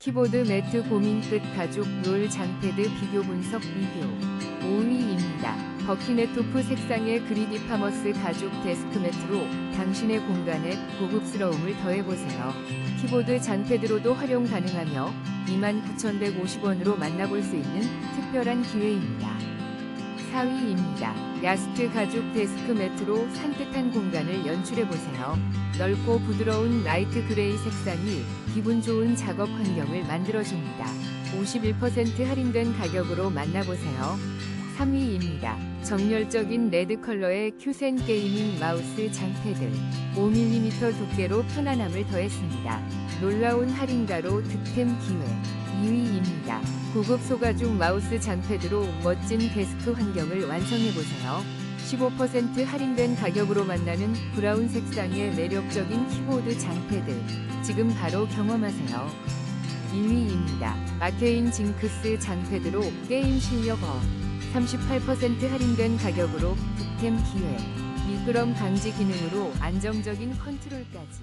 키보드 매트 고민 끝 가죽 롤 장패드 비교 분석 리뷰 5위입니다. 버키네토프 색상의 그리디 파머스 가죽 데스크 매트로 당신의 공간에 고급스러움을 더해보세요. 키보드 장패드로도 활용 가능하며 29,150원으로 만나볼 수 있는 특별한 기회입니다. 4위입니다. 야스트 가죽 데스크 매트로 산뜻한 공간을 연출해보세요. 넓고 부드러운 라이트 그레이 색상이 기분 좋은 작업 환경을 만들어줍니다. 51% 할인된 가격으로 만나보세요. 3위입니다. 정열적인 레드 컬러의 큐센 게이밍 마우스 장패드 5mm 두께로 편안함을 더했습니다. 놀라운 할인가로 득템 기회 2위입니다. 고급 소가죽 마우스 장패드로 멋진 데스크 환경을 완성해보세요. 15% 할인된 가격으로 만나는 브라운 색상의 매력적인 키보드 장패드 지금 바로 경험하세요. 1위입니다. 마케인 징크스 장패드로 게임 실력 업 38% 할인된 가격으로 득템 기회 미끄럼 방지 기능으로 안정적인 컨트롤까지